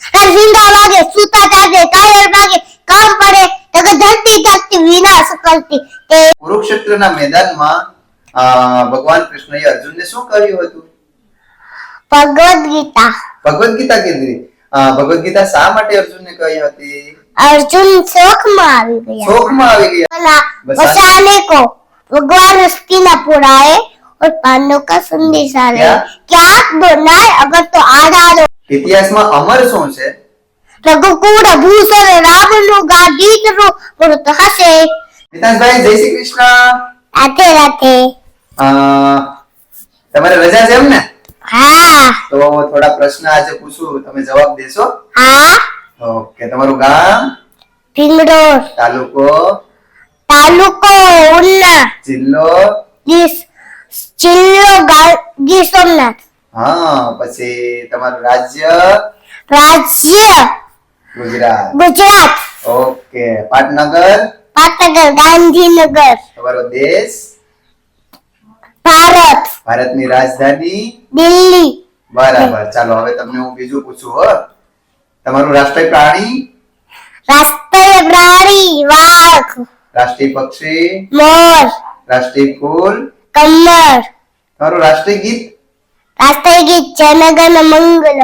તાર ઝીંગા વાગે સૂતા જાગે ટાયર વાગે કામ પડે તક ધરતી ધરતી વિનાશ કરતી તે કુરુક્ષેત્રના મેદાનમાં અ, ભગવાન કૃષ્ણએ અર્જુનને શું કર્યું હતું ભગવદ ગીતા ભગવદ ગીતા કીધી અ, ભગવદ ગીતા શા માટે અર્જુનને કહી હતી અર્જુન શોખમાં આવી ગયા શોકમાં આવી ગયા बोला बस बसाने को भगवान हस्तिनापुर आए और पांडव का संदेशा ले क्या? क्या बोलना है अगर तो आधारो ઇતિહાસમાં અમર શું છે? રઘુકુળ ભૂષણ રામનું ગાદીતરું વ્રત હશે. મિતાંશભાઈ જય શ્રી કૃષ્ણ. રાતે રાતે તમારે રજા છે એમ ને હા. તો થોડા પ્રશ્ન આજે પૂછું તમે જવાબ દેશો. હા. ઓકે તમારું ગામ? ભીંગડોળ તાલુકો? તાલુકો ઉના જિલ્લો? ગીસ જિલ્લો ગીર સોમનાથ. હા પછી તમારું રાજ્ય? રાજ્ય ગુજરાત. ગુજરાત. ઓકે પાટનગર? પાટનગર ગાંધીનગર. તમારો દેશ? ભારત. ભારતની રાજધાની? દિલ્હી. બરાબર ચાલો હવે તમને હું બીજું પૂછું હો. તમારું રાષ્ટ્રીય પ્રાણી? રાષ્ટ્રીય પ્રાણી વાઘ. રાષ્ટ્રીય પક્ષી? મોર. રાષ્ટ્રીય ફૂલ કમળ તમારું રાષ્ટ્રીય ગીત? ગીત જનગણ મંગલ.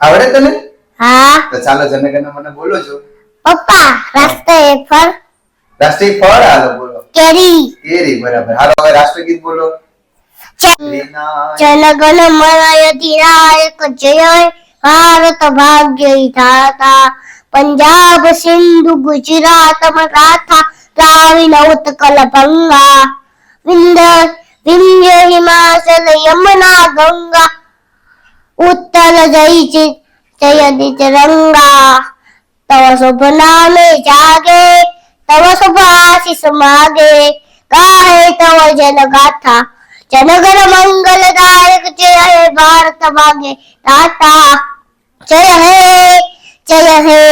આવડે તને? હા. તો ચાલો જનગણ મને બોલો છો પપ્પા રાષ્ટ્રીય ફળ. રાષ્ટ્રીય ફળ? હાલો બોલો. કેરી. કેરી બરાબર. હાલો હવે રાષ્ટ્રીય ગીત બોલો જનગણ મનાય અધિનાયક જય. ભારત ભાગ્ય વિધાતા પંજાબ સિંધુ ગુજરાત મરાઠા દ્રાવિડ ઉત્કલ ભંગા વિંધ વિંધ્ય હિમાચલ યમુના ગંગા ઉત્તર જય ચિ જય તિરંગા તવ શુભ નામે જાગે તવ શુભ આશીષ માગે ગાહે તવ જન ગાથા જનગણ મંગલદાયક જય હે ભારત ભાગે તાતા જય હે જય હે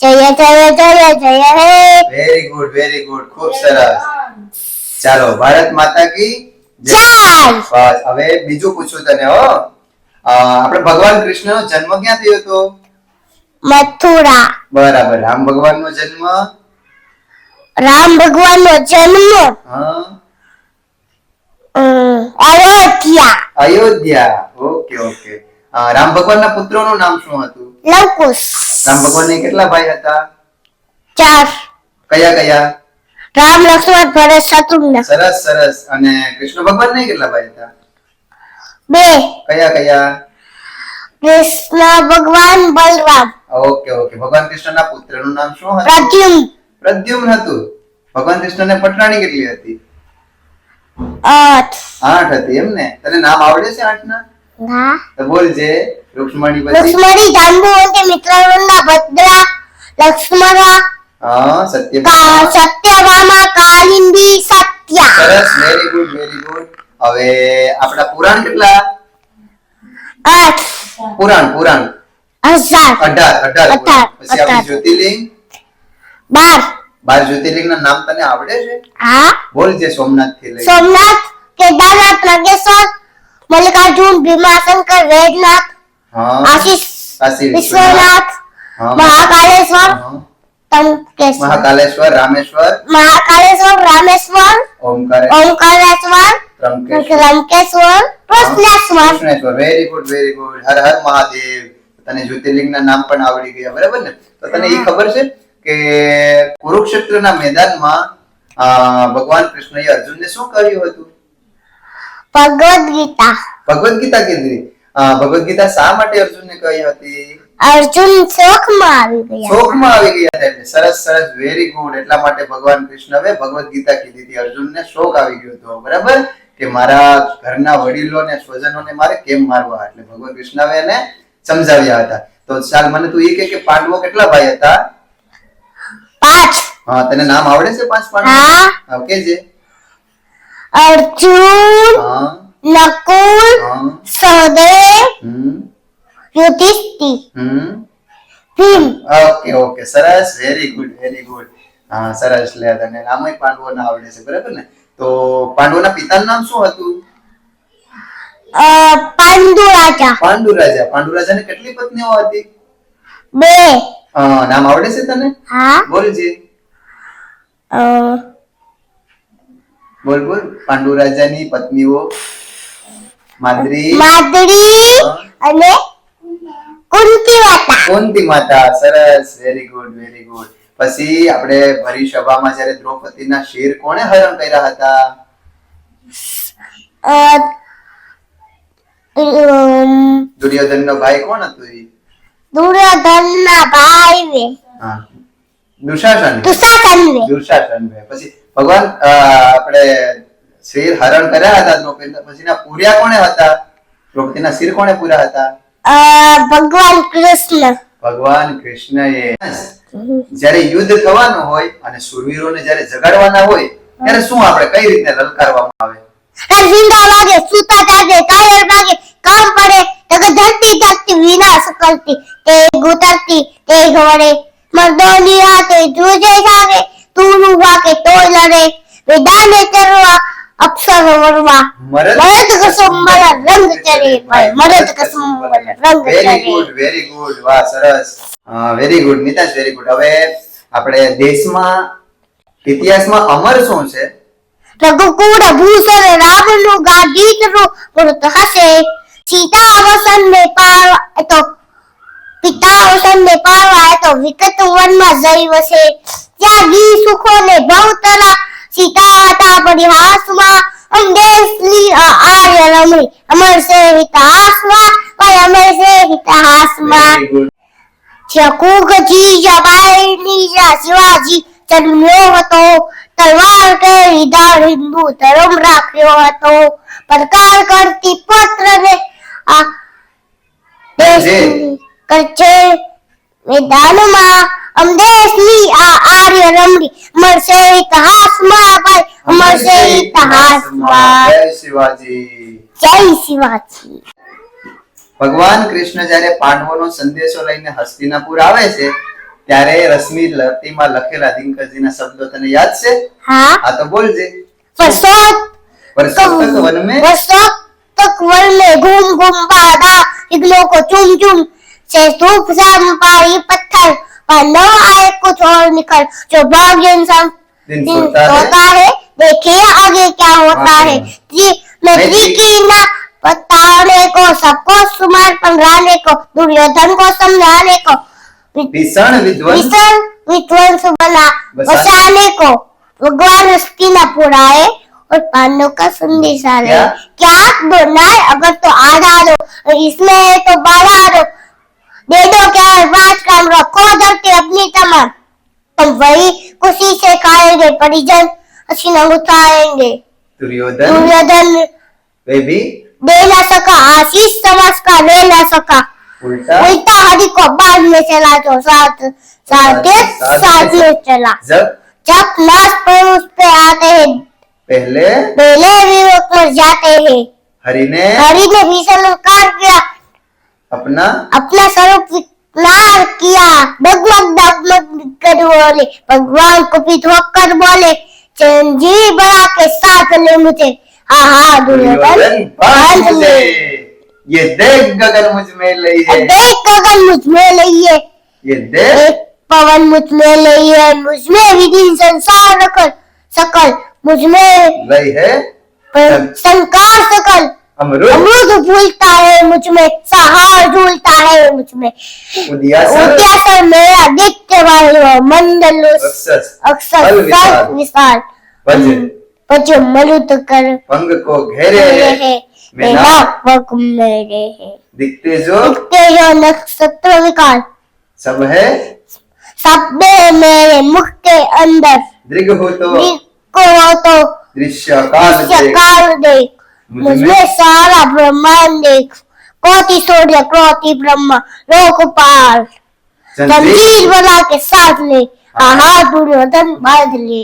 જય જય જય જય હે વેરી ગુડ વેરી ગુડ ખૂબ સરસ ચાલો ભારત માતા કી બસ હવે બીજું પૂછું તને હો. આપણે ભગવાન કૃષ્ણનો જન્મ ક્યાં થયો હતો? મથુરા. બરાબર રામ ભગવાનનો જન્મ? રામ ભગવાનનો જન્મ અયોધ્યા. અયોધ્યા. Okay okay. રામ ભગવાનના પુત્રોનું નામ શું હતું? લવકુશ. રામ ભગવાનને કેટલા ભાઈ હતા? ચાર. કયા કયા? રામ લક્ષ્મણ ભરત શત્રુઘ્ન સરસ સરસ. અને કૃષ્ણ ભગવાનને કેટલા ભાઈ હતા? બે. કયા કયા? કૃષ્ણ ભગવાન બલરામ. Okay okay. ભગવાન કૃષ્ણના પુત્રનું નામ શું હતું? પ્રદ્યુમ્ન પ્રદ્યુમ્ન હતું. ભગવાન કૃષ્ણને પટરાણી કેટલી હતી? આઠ. આઠ હતી એમ ને? તને નામ આવડે છે આઠ ના. ના તો બોલજે રુક્ષ્મણી પછી. લક્ષ્મણી જાંબુવંતી ના ભદ્રા લક્ષ્મણા સત્ય. કા- કાલિંદી સરસ વેરી ગુડ વેરી ગુડ હવે આપણા પુરાણ કેટલા? આઠ પુરાણ પુરાણ. હજાર અઢાર અઢાર અઢાર, પછી આપણે. જ્યોતિર્લિંગ? બાર. બાર જ્યોતિર્લિંગ ના નામ તને આવડે છે? હા. બોલજે સોમનાથથી લઈ. Somnath Kedarnath Nageshwar Mallikarjun Bhimashankar Vaidyanath Ashish Ashish Vishwanath. Mahakaleshwar Mahakaleshwar Rameshwar? Mahakaleshwar Rameshwar Omkar Omkareshwar Trimbakeshwar Krishneshwar. Krishneshwar very good very good Har Har Mahadev. તને જ્યોતિર્લિંગના નામ પણ આવડી ગયા બરાબર ને? તો તને એ ખબર છે કે કુરુક્ષેત્રના મેદાનમાં ભગવાન કૃષ્ણએ અર્જુનને શું કર્યું હતું? ભગવદ ગીતા. ભગવદ ગીતા કીધી ભગવદ ગીતા શા માટે અર્જુનને કહી હતી? અર્જુન શોકમાં આવી ગયા. શોકમાં આવી ગયા હતા એટલે સરસ સરસ વેરી ગુડ એટલા માટે ભગવાન કૃષ્ણએ ભગવદ ગીતા કીધી હતી. અર્જુનને શોક આવી ગયો હતો બરાબર? કે મારા ઘરના વડીલોને સ્વજનોને મારે કેમ મારવા? એટલે ભગવાન કૃષ્ણએ એને સમજાવ્યા હતા. તો ચાલ મને તું એ કે કે પાંડવો કેટલા ભાઈ હતા? પાંચ. હા તને નામ આવડે છે પાંચ પાંડવો? હા. હા કેજે અર્જુન હા. નકુલ હા. સહદેવ હમ? ભીમ. ઓકે ઓકે સરસ. વેરી ગુડ વેરી ગુડ હા સરસ. લે તને નામય પાંડવોના આવડે છે બરાબર ને? તો પાંડવોના પિતાનું નામ શું હતું? પાંડુ રાજા પાંડુ રાજા પાંડુ રાજાને કેટલી પત્નીઓ હતી? બે. નામ આવડે છે તને? હા. બોલજી અ, બોલ બોલ. પાંડુ રાજાની પત્નીઓ માદ્રી માદરી અને કુંતી માતા કુંતી માતા? સરસ વેરી ગુડ વેરી ગુડ પછી આપણે ભરી સભામાં જ્યારે દ્રૌપદીના શિર કોણે હરણ કર્યા હતા? દુર્યોધન નો ભાઈ કોણ હતો એ દુર્યોધન ના ભાઈ વે હા. દુશાસન દુશાસન વે દુશાસન વે પછી ભગવાન આપણે શિર હરણ કર્યા હતા દ્રૌપદી પછીના પૂર્યા કોણે હતા? દ્રૌપદીના શિર કોણે પૂર્યા હતા? ભગવાન કૃષ્ણ. ભગવાન કૃષ્ણએ. જ્યારે યુદ્ધ થવાનું હોય અને સુરવીરોને જ્યારે જગાડવાના હોય ત્યારે શું આપણે કઈ રીતે લલકારવામાં આવે? ઝીંગા વાગે સૂતા જાગે કાયર વાગે કામ પડે તક ધરતી ધરતી વિનાશ કરતી તે ગુતરતી તે ઘોડે. મર્દોની હાથે જોજે જાગે તુરું વાગે તો લડે. વેદાને ચરવા અક્ષર વરવા મરદ કસુંબર રંગ ચરે મરદ કસુંબર રંગ વેરી ગુડ વેરી ગુડ વાહ સરસ. Very good Mitash very good હવે આપણે દેશમાં ઇતિહાસમાં અમર શું છે? રઘુકુળ ભૂષણ રામનું ગાંધીનું મૃત હશે. સીતા અવસન ને પારવા તો પિતા અવસન ને પારવા તો વિકટ વનમાં જઈ વસે. ત્યાં વી સુખો ને ભવતરા સીતા અમ આર્ય રમણી અમર અમર જબાઈની શિવાજી જન્મ્યો હતો. તલવાર દાળ હિન્દુ ધર્મ રાખ્યો હતો. પડકાર કરતી પત્રને આ દેશની કરશે મેદાનમાં અમ દેશની આ આર્ય રમણી મળશે ઇતિહાસમાં ભાઈ મળશે ઇતિહાસમાં જય શિવાજી જય શિવાજી ભગવાન કૃષ્ણ જ્યારે પાંડવોનો સંદેશો લઈને હસ્તિનાપુર આવે છે ત્યારે રશ્મિ લતીમાં લખેલા દિનકરજીના શબ્દો તને યાદ છે હા આ તો બોલજે વર્ષોત પરસોત્તક વન में वर्षों तक वन में घूम घूम बाधा इग्लो को चुम चुम से धूप पाई पत्थर और न आए कुछ और निकल जो भाग्य इंसान दिन सोता, है, देखिए आगे क्या होता है। जी मेरी की ना बताने को सबको सुमार पंगराने को दुर्योधन को समझाने को। भीषण विध्वंस। विध्वंस बना बचाने को। भगवान उसकी ना पुराए और पांडव का संदेश आ रहा। है क्या बोलना है? अगर तो आधा दो इसमें है तो बारह दो। बेदों के अरबाज काम रखो धरती अपनी तमाम तुम वही खुशी से खाएँगे परिजन हसीना उठाएँगे दुर्योधन? दुर्योधन। वे सका आशीष समाज का ले न सका। उल्टा? उल्टा हरि को बाद में चला जो साथ साथ के साथ में चला। जब? जब लाश पर उस पे आते हैं। पहले? पहले भी वो कर जाते हैं। हरि ने? हरि ने भीषण कार किया। अपना अपना स्वरूप विकार किया। डगमग डगमग कर बोले। भगवान को पिछुआ कर बोले चिरंजीवी बना के साथ ले मुझे हाँ हाँ दुर्योधन बाँध ले। ये देख गगन मुझमें लई है। देख गगन मुझमें लइए ये देख। पवन मुझमें लइए मुझमें विधि संसार सकल मुझमें लई है। संकार सकल। अमरुद। फूलता है मुझमें सहार झूलता है मुझमें। उद्यासर उद्यासर मेरा दित्य वायु मंडल अक्षस अक्षर। फल विशाल। पच मलुत कर। पंग को घेरे है। है। मेरा पग मेरे है। दिखते जो दिखते जो नक्षत्र विकार सब है। सब मेरे मुख के अंदर। दृग हो तो को हो तो दृश्य काल देख। मुझमें सारा ब्रह्मांड देख कोटि सूर्य कोटि ब्रह्म लोकपाल जंजीर जंजीर बना के साथ ले आहा दुर्योधन बांध ले